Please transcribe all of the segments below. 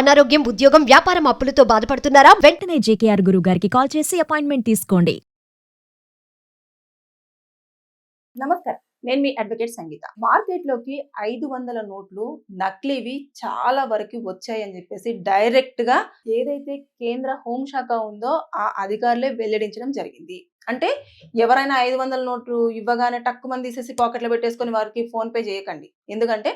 అనారోగ్యం ఉద్యోగం వ్యాపారం అప్పులతో బాధపడుతున్నారా? వెంటనే జేకేఆర్ గురువు గారికి కాల్ చేసి అపాయింట్మెంట్ తీసుకోండి. నమస్కారం. నేను మీ అడ్వకేట్ సంగీత. మార్కెట్లోకి ఐదు వందల నోట్లు నకిలీవి చాలా వరకు వచ్చాయని చెప్పేసి డైరెక్ట్గా ఏదైతే కేంద్ర హోంశాఖ ఉందో ఆ అధికారులే వెల్లడించడం జరిగింది. అంటే ఎవరైనా ఐదు వందల నోట్లు ఇవ్వగానే టక్కు మంది తీసేసి పాకెట్లో పెట్టేసుకొని వారికి ఫోన్ పే చేయకండి. ఎందుకంటే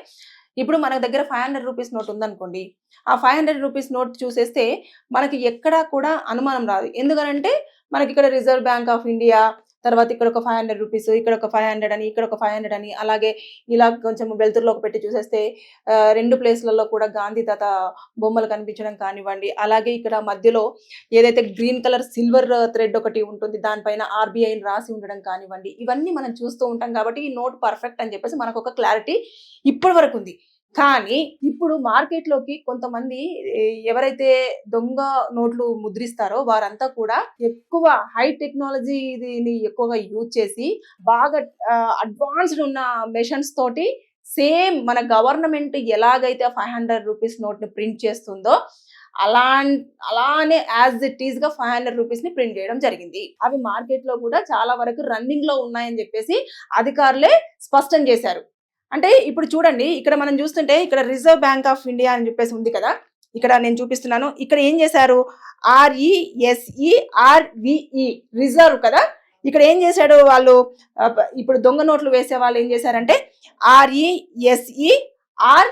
ఇప్పుడు మన దగ్గర ఫైవ్ హండ్రెడ్ రూపీస్ నోట్ ఉందనుకోండి ఆ ఫైవ్ హండ్రెడ్ రూపీస్ నోట్ చూసేస్తే మనకి ఎక్కడా కూడా అనుమానం రాదు. ఎందుకనంటే మనకి ఇక్కడ రిజర్వ్ బ్యాంక్ ఆఫ్ ఇండియా తర్వాత ఇక్కడ ఒక ఫైవ్ హండ్రెడ్ రూపీస్ ఇక్కడ ఒక ఫైవ్ హండ్రెడ్ అని ఇక్కడ ఒక ఫైవ్ హండ్రెడ్ అని అలాగే ఇలా కొంచెం వెలుతురులోకి పెట్టి చూసేస్తే రెండు ప్లేస్లలో కూడా గాంధీ తాత బొమ్మలు కనిపించడం కానివ్వండి అలాగే ఇక్కడ మధ్యలో ఏదైతే గ్రీన్ కలర్ సిల్వర్ థ్రెడ్ ఒకటి ఉంటుంది దానిపైన ఆర్బీఐని రాసి ఉండడం కానివ్వండి ఇవన్నీ మనం చూస్తూ ఉంటాం కాబట్టి ఈ నోట్ పర్ఫెక్ట్ అని చెప్పేసి మనకు ఒక క్లారిటీ ఇప్పటి వరకు ఉంది. కానీ ఇప్పుడు మార్కెట్లోకి కొంతమంది ఎవరైతే దొంగ నోట్లు ముద్రిస్తారో వారంతా కూడా ఎక్కువ హై టెక్నాలజీ ఎక్కువగా యూజ్ చేసి బాగా అడ్వాన్స్డ్ ఉన్న మెషన్స్ తోటి సేమ్ మన గవర్నమెంట్ ఎలాగైతే ఫైవ్ హండ్రెడ్ రూపీస్ నోట్ని ప్రింట్ చేస్తుందో అలా అలానే యాజ్ ఇట్ ఈస్గా ఫైవ్ హండ్రెడ్ రూపీస్ని ప్రింట్ చేయడం జరిగింది. అవి మార్కెట్లో కూడా చాలా వరకు రన్నింగ్లో ఉన్నాయని చెప్పేసి అధికారులే స్పష్టం చేశారు. అంటే ఇప్పుడు చూడండి ఇక్కడ మనం చూస్తుంటే ఇక్కడ రిజర్వ్ బ్యాంక్ ఆఫ్ ఇండియా అని చెప్పేసి ఉంది కదా. ఇక్కడ నేను చూపిస్తున్నాను. ఇక్కడ ఏం చేశారు? ఆర్ఈఎస్ఈ ఆర్విఈ రిజర్వ్ కదా. ఇక్కడ ఏం చేశాడు వాళ్ళు? ఇప్పుడు దొంగ నోట్లు వేసే వాళ్ళు ఏం చేశారంటే ఆర్ఈఎస్ఈ ఆర్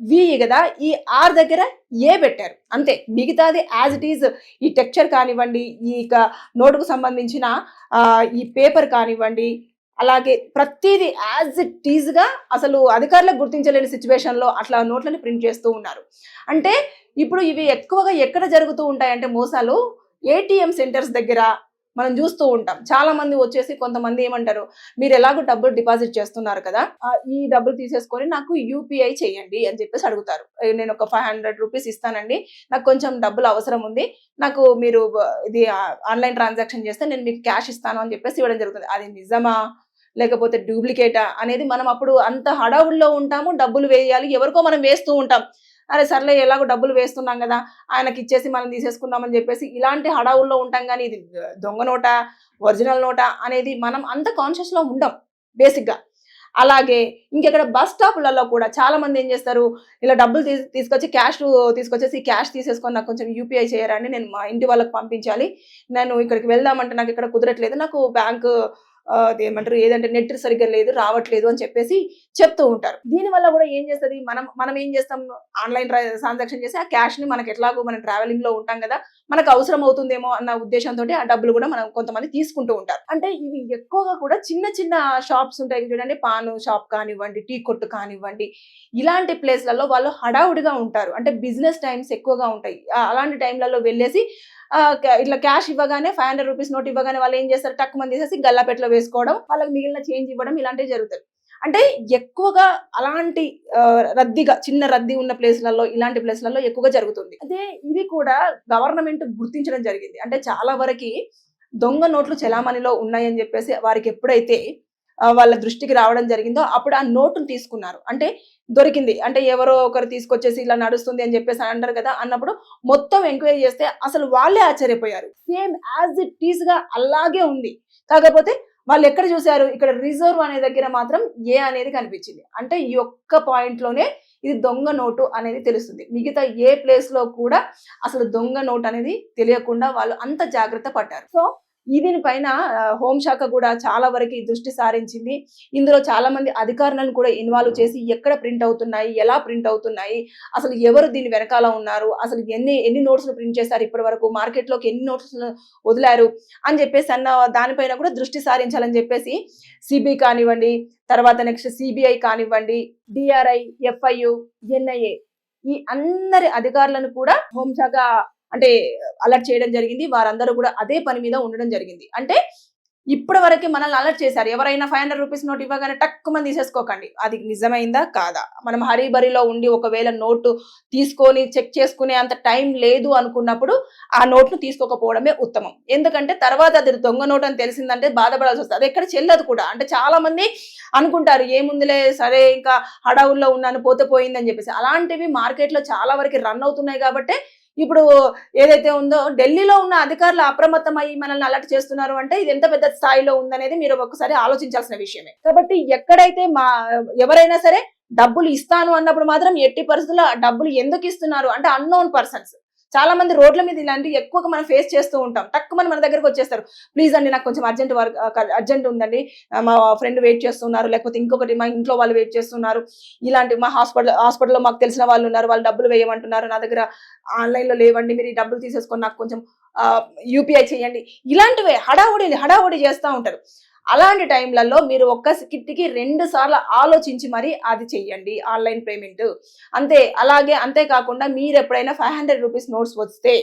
విఈ కదా. ఈ ఆర్ దగ్గర ఏ పెట్టారు. అంతే. మిగతాది యాజ్ ఇట్ ఈజ్ ఈ టెక్చర్ కానివ్వండి ఈ క- నోటుకు సంబంధించిన ఈ పేపర్ కానివ్వండి అలాగే ప్రతిదీ యాజ్ ఇట్ ఈజ్గా అసలు అధికారులకు గుర్తించలేని సిచ్యువేషన్లో అట్లా నోట్లని ప్రింట్ చేస్తూ ఉన్నారు. అంటే ఇప్పుడు ఇవి ఎక్కువగా ఎక్కడ జరుగుతూ ఉంటాయంటే మోసాలు ఏటీఎం సెంటర్స్ దగ్గర మనం చూస్తూ ఉంటాం. చాలా మంది వచ్చేసి కొంతమంది ఏమంటారు మీరు ఎలాగో డబ్బులు డిపాజిట్ చేస్తున్నారు కదా ఈ డబ్బులు తీసేసుకొని నాకు యూపీఐ చేయండి అని చెప్పేసి అడుగుతారు. నేను ఒక ఫైవ్ హండ్రెడ్ రూపీస్ ఇస్తానండి నాకు కొంచెం డబ్బులు అవసరం ఉంది నాకు మీరు ఆ, ఇది ఆన్లైన్ ట్రాన్సాక్షన్ చేస్తే నేను మీకు క్యాష్ ఇస్తాను అని చెప్పేసి ఇవ్వడం జరుగుతుంది. అది నిజమా లేకపోతే డూప్లికేటా అనేది మనం అప్పుడు అంత హడావుల్లో ఉంటాము డబ్బులు వేయాలి ఎవరికో మనం వేస్తూ ఉంటాం. అరే సర్లే ఎలాగో డబ్బులు వేస్తున్నాం కదా ఆయనకి ఇచ్చేసి మనం తీసేసుకుందామని చెప్పేసి ఇలాంటి హడావుల్లో ఉంటాం కానీ ఇది దొంగ నోట ఒరిజినల్ నోటా అనేది మనం అంత కాన్షియస్లో ఉండం బేసిక్గా. అలాగే ఇంకెక్కడ బస్ స్టాప్లలో కూడా చాలా మంది ఏం చేస్తారు ఇలా డబ్బులు తీసు తీసుకొచ్చి క్యాష్ తీసుకొచ్చేసి క్యాష్ తీసేసుకొని నాకు కొంచెం యూపీఐ చేయరండి నేను మా ఇంటి వాళ్ళకి పంపించాలి నేను ఇక్కడికి వెళ్దామంటే నాకు ఇక్కడ కుదరట్లేదు నాకు బ్యాంకు ఏమంటారు ఏదంటే నెట్ సరిగ్గా లేదు రావట్లేదు అని చెప్పేసి చెప్తూ ఉంటారు. దీనివల్ల కూడా ఏం చేస్తుంది? మనం మనం ఏం చేస్తాం? ఆన్లైన్ ట్రాన్సాక్షన్ చేసి ఆ క్యాష్ని మనకి ఎట్లాగో మనం ట్రావెలింగ్లో ఉంటాం కదా మనకు అవసరం అవుతుందేమో అన్న ఉద్దేశంతో ఆ డబ్బులు కూడా మనం కొంతమంది తీసుకుంటూ ఉంటారు. అంటే ఇవి ఎక్కువగా కూడా చిన్న చిన్న షాప్స్ ఉంటాయి చూడండి పాను షాప్ కానివ్వండి టీ కొట్టు కానివ్వండి ఇలాంటి ప్లేస్లలో వాళ్ళు హడావుడిగా ఉంటారు. అంటే బిజినెస్ టైమ్స్ ఎక్కువగా ఉంటాయి. అలాంటి టైంలలో వెళ్ళేసి ఇట్లా క్యాష్ ఇవ్వగానే ఫైవ్ హండ్రెడ్ రూపీస్ నోట్ ఇవ్వగానే వాళ్ళు ఏం చేస్తారు? టక్ మంది తీసేసి గల్లాపెట్లో వేసుకోవడం వాళ్ళకి మిగిలిన చేంజ్ ఇవ్వడం ఇలాంటివి జరుగుతాయి. అంటే ఎక్కువగా అలాంటి రద్దీగా చిన్న రద్దీ ఉన్న ప్లేస్లలో ఇలాంటి ప్లేస్లలో ఎక్కువగా జరుగుతుంది. అదే ఇది కూడా గవర్నమెంట్ గుర్తించడం జరిగింది. అంటే చాలా వరకు దొంగ నోట్లు చలామణిలో ఉన్నాయని చెప్పేసి వారికి ఎప్పుడైతే వాళ్ళ దృష్టికి రావడం జరిగిందో అప్పుడు ఆ నోటును తీసుకున్నారు. అంటే దొరికింది. అంటే ఎవరో ఒకరు తీసుకొచ్చేసి ఇలా నడుస్తుంది అని చెప్పేసి అంటారు కదా అన్నప్పుడు మొత్తం ఎంక్వైరీ చేస్తే అసలు వాళ్ళే ఆశ్చర్యపోయారు. సేమ్ యాజ్ ఇట్ ఈస్గా అలాగే ఉంది. కాకపోతే వాళ్ళు ఎక్కడ చూశారు? ఇక్కడ రిజర్వ్ అనే దగ్గర మాత్రం ఏ అనేది కనిపించింది. అంటే ఈ ఒక్క పాయింట్లోనే ఇది దొంగ నోటు అనేది తెలుస్తుంది. మిగతా ఏ ప్లేస్లో కూడా అసలు దొంగ నోట్ అనేది తెలియకుండా వాళ్ళు అంత జాగ్రత్త పడ్డారు. సో ఈ దీనిపైన హోంశాఖ కూడా చాలా వరకు దృష్టి సారించింది. ఇందులో చాలా మంది అధికారులను కూడా ఇన్వాల్వ్ చేసి ఎక్కడ ప్రింట్ అవుతున్నాయి ఎలా ప్రింట్ అవుతున్నాయి అసలు ఎవరు దీని వెనకాల ఉన్నారు అసలు ఎన్ని ఎన్ని నోట్స్ ప్రింట్ చేశారు ఇప్పటి వరకు మార్కెట్లోకి ఎన్ని నోట్స్ వదిలారు అని చెప్పేసి అన్న దానిపైన కూడా దృష్టి సారించాలని చెప్పేసి సిబి కానివ్వండి తర్వాత నెక్స్ట్ సిబిఐ కానివ్వండి డిఆర్ఐ ఎఫ్ఐయు ఎన్ఐఏ ఈ అందరి అధికారులను కూడా హోంశాఖ అంటే అలర్ట్ చేయడం జరిగింది. వారందరూ కూడా అదే పని మీద ఉండడం జరిగింది. అంటే ఇప్పటి వరకు మనల్ని అలర్ట్ చేశారు. ఎవరైనా ఫైవ్ హండ్రెడ్ రూపీస్ నోట్ ఇవ్వగానే టక్కుమని తీసేసుకోకండి. అది నిజమైందా? కాదా? మనం హరీబరిలో ఉండి ఒకవేళ నోటు తీసుకొని చెక్ చేసుకునే అంత టైం లేదు అనుకున్నప్పుడు ఆ నోట్ను తీసుకోకపోవడమే ఉత్తమం. ఎందుకంటే తర్వాత అది దొంగ నోట్ అని తెలిసిందంటే బాధపడాల్సి వస్తుంది. అది ఎక్కడ చెల్లదు కూడా. అంటే చాలా మంది అనుకుంటారు ఏముందిలే సరే ఇంకా హడావుల్లో ఉన్నాను పోతే పోయిందని చెప్పేసి. అలాంటివి మార్కెట్లో చాలా వరకు రన్ అవుతున్నాయి కాబట్టి ఇప్పుడు ఏదైతే ఉందో ఢిల్లీలో ఉన్న అధికారులు అప్రమత్తం అయ్యి మనల్ని అలర్ట్ చేస్తున్నారు అంటే ఇది ఎంత పెద్ద స్థాయిలో ఉందనేది మీరు ఒకసారి ఆలోచించాల్సిన విషయమే. కాబట్టి ఎక్కడైతే మా ఎవరైనా సరే డబ్బులు ఇస్తాను అన్నప్పుడు మాత్రం ఎట్టి పరిస్థితుల్లో డబ్బులు ఎందుకు ఇస్తున్నారు? అంటే అన్నోన్ పర్సన్స్ చాలా మంది రోడ్ల మీద ఇలాంటివి ఎక్కువగా మనం ఫేస్ చేస్తూ ఉంటాం. తక్కువ మన దగ్గరకు వచ్చేస్తారు. ప్లీజ్ అండి నాకు కొంచెం అర్జెంట్ వర్క్ అర్జెంట్ ఉందండి. మా ఫ్రెండ్ వెయిట్ చేస్తున్నారు. లేకపోతే ఇంకొకటి మా ఇంట్లో వాళ్ళు వెయిట్ చేస్తున్నారు. ఇలాంటి మా హాస్పిటల్ హాస్పిటల్లో మాకు తెలిసిన వాళ్ళు ఉన్నారు. వాళ్ళు డబ్బులు వేయమంటున్నారు. నా దగ్గర ఆన్లైన్లో లేవండి. మీరు ఈ డబ్బులు తీసేసుకొని నాకు కొంచెం యూపీఐ చేయండి. ఇలాంటివే హడావుడి హడావుడి చేస్తూ ఉంటారు. అలాంటి టైంలలో మీరు ఒక్క కిట్టికి రెండు సార్లు ఆలోచించి మరి అది చెయ్యండి ఆన్లైన్ పేమెంట్. అంతే అలాగే అంతేకాకుండా మీరు ఎప్పుడైనా ఫైవ్ హండ్రెడ్ రూపీస్ నోట్స్ వస్తే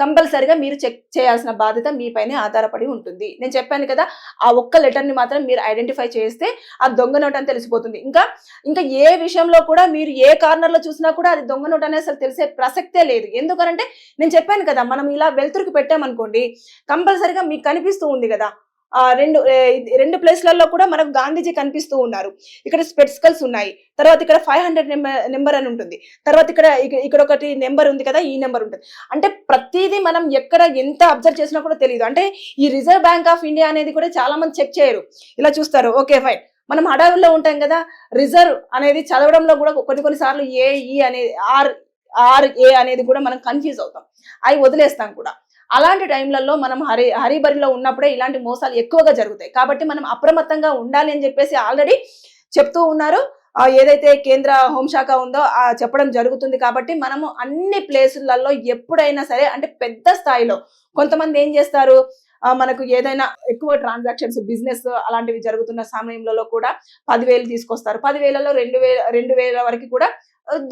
కంపల్సరిగా మీరు చెక్ చేయాల్సిన బాధ్యత మీపైనే ఆధారపడి ఉంటుంది. నేను చెప్పాను కదా ఆ ఒక్క లెటర్ని మాత్రం మీరు ఐడెంటిఫై చేస్తే ఆ దొంగ నోట్ అని తెలిసిపోతుంది. ఇంకా ఇంకా ఏ విషయంలో కూడా మీరు ఏ కార్నర్లో చూసినా కూడా అది దొంగ నోట్ అనేది అసలు తెలిసే ప్రసక్తే లేదు. ఎందుకనంటే నేను చెప్పాను కదా మనం ఇలా వెలుతురుకు పెట్టామనుకోండి కంపల్సరిగా మీకు కనిపిస్తూ ఉంది కదా రెండు రెండు ప్లేస్లలో కూడా మనకు గాంధీజీ కనిపిస్తూ ఉన్నారు. ఇక్కడ స్పెట్స్కల్స్ ఉన్నాయి. తర్వాత ఇక్కడ ఫైవ్ హండ్రెడ్ నెంబర్ నెంబర్ అని ఉంటుంది. తర్వాత ఇక్కడ ఇక్కడ ఒకటి నెంబర్ ఉంది కదా ఈ నెంబర్ ఉంటుంది. అంటే ప్రతిదీ మనం ఎక్కడ ఎంత అబ్జర్వ్ చేసినా కూడా తెలియదు అంటే ఈ రిజర్వ్ బ్యాంక్ ఆఫ్ ఇండియా అనేది కూడా చాలా మంది చెక్ చేయరు. ఇలా చూస్తారు. Okay fine. మనం అడవుల్లో ఉంటాం కదా రిజర్వ్ అనేది చదవడంలో కూడా కొన్ని కొన్ని సార్లు ఏ ఈ అనేది ఆర్ ఆర్ ఏ అనేది కూడా మనం కన్ఫ్యూజ్ అవుతాం. అవి వదిలేస్తాం కూడా. అలాంటి టైంలలో మనం హరి హరిబరిలో ఉన్నప్పుడే ఇలాంటి మోసాలు ఎక్కువగా జరుగుతాయి. కాబట్టి మనం అప్రమత్తంగా ఉండాలి అని చెప్పేసి ఆల్రెడీ చెప్తూ ఉన్నారు. ఏదైతే కేంద్ర హోంశాఖ ఉందో ఆ చెప్పడం జరుగుతుంది కాబట్టి మనము అన్ని ప్లేసులలో ఎప్పుడైనా సరే అంటే పెద్ద స్థాయిలో కొంతమంది ఏం చేస్తారు? మనకు ఏదైనా ఎక్కువ ట్రాన్సాక్షన్స్ బిజినెస్ అలాంటివి జరుగుతున్న సమయంలో కూడా పదివేలు తీసుకొస్తారు. పదివేలలో రెండు వేల రెండు వేల వరకు కూడా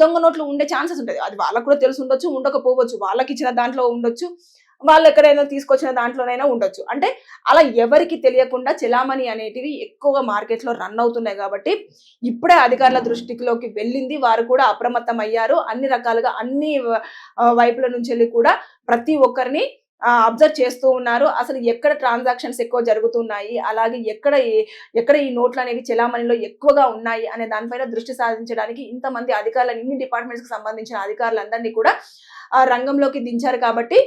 దొంగ నోట్లు ఉండే ఛాన్సెస్ ఉంటుంది అది వాళ్ళకు కూడా తెలిసి ఉండొచ్చు ఉండకపోవచ్చు. వాళ్ళకి ఇచ్చిన దాంట్లో ఉండొచ్చు. వాళ్ళు ఎక్కడైనా తీసుకొచ్చిన దాంట్లోనైనా ఉండొచ్చు. అంటే అలా ఎవరికి తెలియకుండా చెలామణి అనేటివి ఎక్కువగా మార్కెట్లో రన్ అవుతున్నాయి కాబట్టి ఇప్పుడే అధికారుల దృష్టిలోకి వెళ్ళింది. వారు కూడా అప్రమత్తం అయ్యారు. అన్ని రకాలుగా అన్ని వైపుల నుంచి వెళ్ళి కూడా ప్రతి ఒక్కరిని అబ్జర్వ్ చేస్తూ ఉన్నారు. అసలు ఎక్కడ ట్రాన్సాక్షన్స్ ఎక్కువ జరుగుతున్నాయి? అలాగే ఎక్కడ ఎక్కడ ఈ నోట్లు అనేవి చెలామణిలో ఎక్కువగా ఉన్నాయి? అనే దానిపైన దృష్టి సాధించడానికి ఇంతమంది అధికారులు ఇన్ని డిపార్ట్మెంట్స్కి సంబంధించిన అధికారులందరినీ కూడా ఆ రంగంలోకి దించారు కాబట్టి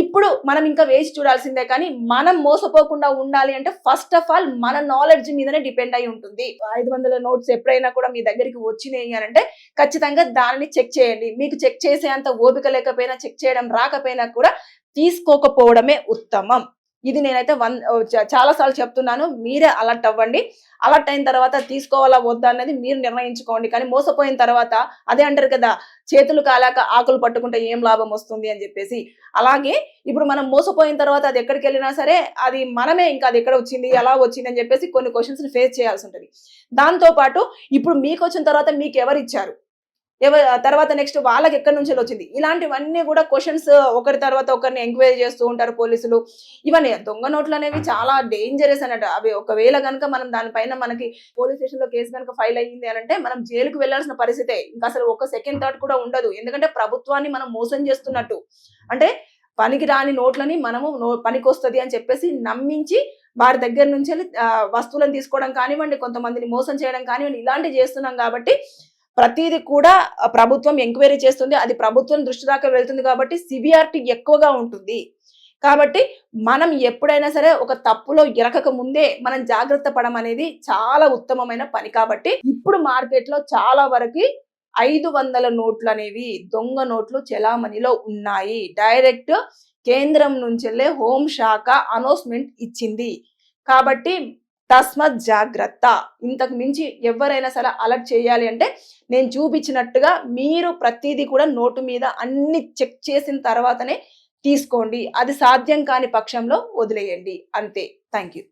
ఇప్పుడు మనం ఇంకా వేచి చూడాల్సిందే కానీ మనం మోసపోకుండా ఉండాలి అంటే ఫస్ట్ ఆఫ్ ఆల్ మన నాలెడ్జ్ మీదనే డిపెండ్ అయి ఉంటుంది. ఐదు వందల నోట్స్ ఎప్పుడైనా కూడా మీ దగ్గరికి వచ్చినాయి అని అంటే ఖచ్చితంగా దానిని చెక్ చేయండి. మీకు చెక్ చేసే అంత ఓపిక లేకపోయినా చెక్ చేయడం రాకపోయినా కూడా తీసుకోకపోవడమే ఉత్తమం. ఇది నేనైతే వన్ చాలా సార్లు చెప్తున్నాను మీరే అలర్ట్ అవ్వండి. అలర్ట్ అయిన తర్వాత తీసుకోవాలా వద్దా అనేది మీరు నిర్ణయించుకోండి. కానీ మోసపోయిన తర్వాత అదే అంటారు కదా చేతులు కాలాక ఆకులు పట్టుకుంటే ఏం లాభం వస్తుంది అని చెప్పేసి. అలాగే ఇప్పుడు మనం మోసపోయిన తర్వాత అది ఎక్కడికి వెళ్ళినా సరే అది మనమే ఇంకా అది ఎక్కడ వచ్చింది ఎలా వచ్చింది అని చెప్పేసి కొన్ని క్వశ్చన్స్ ఫేస్ చేయాల్సి ఉంటుంది. దాంతో పాటు ఇప్పుడు మీకు వచ్చిన తర్వాత మీకు ఎవరు ఇచ్చారు? ఎవరు తర్వాత నెక్స్ట్ వాళ్ళకి ఎక్కడి నుంచి వచ్చింది? ఇలాంటివన్నీ కూడా క్వశ్చన్స్ ఒకరి తర్వాత ఒకరిని ఎంక్వైరీ చేస్తూ ఉంటారు పోలీసులు. ఇవన్నీ దొంగ నోట్లు అనేవి చాలా డేంజరస్ అన్నట్టు అవి ఒకవేళ కనుక మనం దానిపైన మనకి పోలీస్ స్టేషన్లో కేసు కనుక ఫైల్ అయ్యింది అని అంటే మనం జైలుకు వెళ్ళాల్సిన పరిస్థితే ఇంకా అసలు ఒక సెకండ్ థాట్ కూడా ఉండదు. ఎందుకంటే ప్రభుత్వాన్ని మనం మోసం చేస్తున్నట్టు. అంటే పనికి రాని నోట్లని మనము నో- వస్తుంది అని చెప్పేసి నమ్మించి వారి దగ్గర నుంచి వెళ్ళి, వస్తువులను తీసుకోవడం కానివ్వండి కొంతమందిని మోసం చేయడం కానివ్వండి ఇలాంటివి చేస్తున్నాం కాబట్టి ప్రతిదీ కూడా ప్రభుత్వం ఎంక్వైరీ చేస్తుంది. అది ప్రభుత్వం దృష్టి దాకా వెళ్తుంది కాబట్టి సివియారిటీ ఎక్కువగా ఉంటుంది. కాబట్టి మనం ఎప్పుడైనా సరే ఒక తప్పులో ఇరకక ముందే మనం జాగ్రత్త పడడం అనేది చాలా ఉత్తమమైన పని. కాబట్టి ఇప్పుడు మార్కెట్లో చాలా వరకు ఐదు వందల నోట్లు అనేవి దొంగ నోట్లు చెలామణిలో ఉన్నాయి. డైరెక్ట్ కేంద్రం నుంచెల్లే హోంశాఖ అనౌన్స్మెంట్ ఇచ్చింది. కాబట్టి తస్మత్ జాగ్రత్త. ఇంతకు మించి ఎవరైనా సరే అలర్ట్ చేయాలి అంటే నేను చూపించినట్టుగా మీరు ప్రతిదీ కూడా నోటు మీద అన్ని చెక్ చేసిన తర్వాతనే తీసుకోండి. అది సాధ్యం కాని పక్షంలో వదిలేయండి. అంతే. Thank you